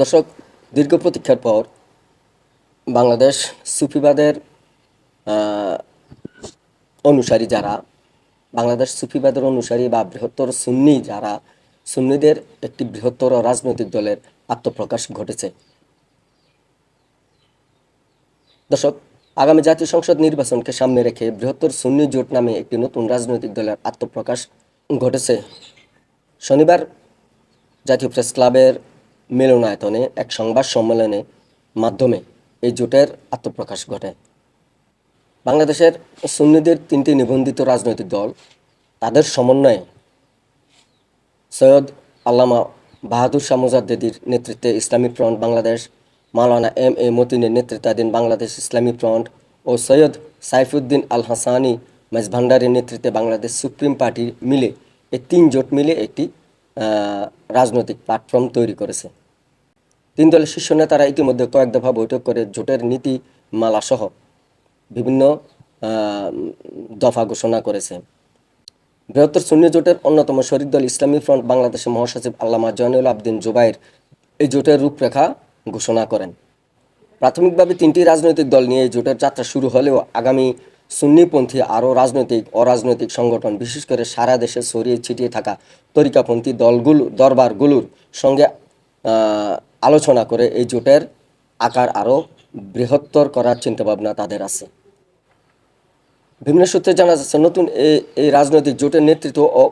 দর্শক, দীর্ঘ প্রতীক্ষার পর বাংলাদেশ সুফিবাদের অনুসারী যারা, বাংলাদেশ সুফিবাদের অনুসারী বা বৃহত্তর সুন্নি যারা, সুন্নিদের একটি বৃহত্তর রাজনৈতিক দলের আত্মপ্রকাশ ঘটেছে। দর্শক, আগামী জাতীয় সংসদ নির্বাচনকে সামনে রেখে বৃহত্তর সুন্নি জোট নামে একটি নতুন রাজনৈতিক দলের আত্মপ্রকাশ ঘটেছে। শনিবার জাতীয় প্রেস ক্লাবের মিলনায়তনে এক সংবাদ সম্মেলনে মাধ্যমে এই জোটের আত্মপ্রকাশ ঘটে। বাংলাদেশের সুন্নিদের তিনটি নিবন্ধিত রাজনৈতিক দল, তাদের সমন্বয়ে সৈয়দ আল্লামা বাহাদুর শাহ মুজাদ্দেদির নেতৃত্বে Islami front Bangladesh, Maulana M A মতিনের নেতৃত্বাধীন বাংলাদেশ ইসলামী ফ্রন্ট ও সৈয়দ সাইফুদ্দিন আল হাসানি মেজভান্ডারের নেতৃত্বে বাংলাদেশ সুপ্রিম পার্টি মিলে, এই তিন জোট মিলে একটি রাজনৈতিক প্ল্যাটফর্ম তৈরি করেছে। তিন দলের শীর্ষ নেতারা ইতিমধ্যে কয়েক দফা বৈঠক করে জোটের নীতিমালাসহ বিভিন্ন দফা ঘোষণা করেছে। বৃহত্তর সুন্নি জোটের অন্যতম শরিক দল ইসলামী ফ্রন্ট বাংলাদেশের মহাসচিব আল্লামা জয়নুল আবদিন জুবাইর এই জোটের রূপরেখা ঘোষণা করেন। প্রাথমিকভাবে তিনটি রাজনৈতিক দল নিয়ে জোটের যাত্রা শুরু হলেও আগামী সুন্নিপন্থী আরও রাজনৈতিক, অরাজনৈতিক সংগঠন, বিশেষ করে সারা দেশে ছড়িয়ে ছিটিয়ে থাকা তরিকাপন্থী দলগুলো, দরবারগুলোর সঙ্গে আলোচনা করে এই জোটের আকার আরও বৃহত্তর করার চিন্তাভাবনা তাদের আছে। বিভিন্ন সূত্রে জানা যাচ্ছে, নতুন এই রাজনৈতিক জোটের নেতৃত্ব ও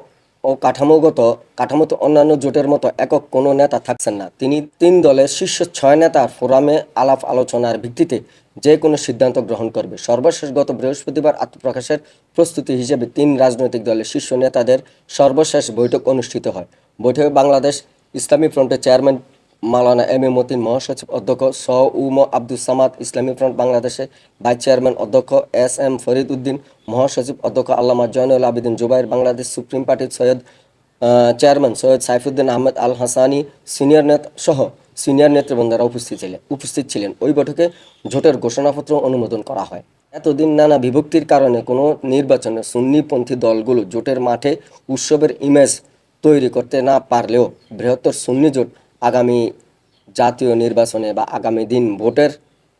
ও কাঠামোগত, কাঠামোতে অন্যান্য জোটের মতো একক কোনো নেতা থাকছেন না। তিনি তিন দলের শীর্ষ ছয় নেতার ফোরামে আলাপ আলোচনার ভিত্তিতে যে কোনো সিদ্ধান্ত গ্রহণ করবে। সর্বশেষ গত বৃহস্পতিবার আত্মপ্রকাশের প্রস্তুতি হিসেবে তিন রাজনৈতিক দলের শীর্ষ নেতাদের সর্বশেষ বৈঠক অনুষ্ঠিত হয়। বৈঠকে বাংলাদেশ ইসলামী ফ্রন্টের chairman Maulana M A Matin মহাসচিব অধ্যক্ষ স উম আব্দুল সামাদ ইসলামী ফ্রন্ট বাংলাদেশে ভাইস চেয়ারম্যান অধ্যক্ষ এস এম ফরিদ উদ্দিন, মহাসচিব অধ্যক্ষ আল্লামা জয়নুল আবেদিন জুবাইর, বাংলাদেশ সুপ্রিম পার্টির সৈয়দ চেয়ারম্যান সৈয়দ সাইফুদ্দিন আহমেদ আল হাসানি, সিনিয়র নেতা সহ সিনিয়র নেতৃবৃন্দরা উপস্থিত ছিলেন উপস্থিত ছিলেন। ওই বৈঠকে জোটের ঘোষণাপত্র অনুমোদন করা হয়। এতদিন নানা বিভক্তির কারণে কোনো নির্বাচনে সুন্নিপন্থী দলগুলো জোটের মাঠে উৎসবের ইমেজ তৈরি করতে না পারলেও বৃহত্তর সুন্নি জোট আগামী জাতীয় নির্বাচনে বা আগামী দিন ভোটের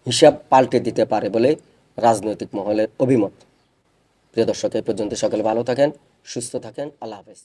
হিসাব পাল্টে দিতে পারে বলে রাজনৈতিক মহলের অভিমত। প্রিয় দর্শক এই পর্যন্ত সকলে ভালো থাকেন, সুস্থ থাকেন, আল্লাহ হাফেজ।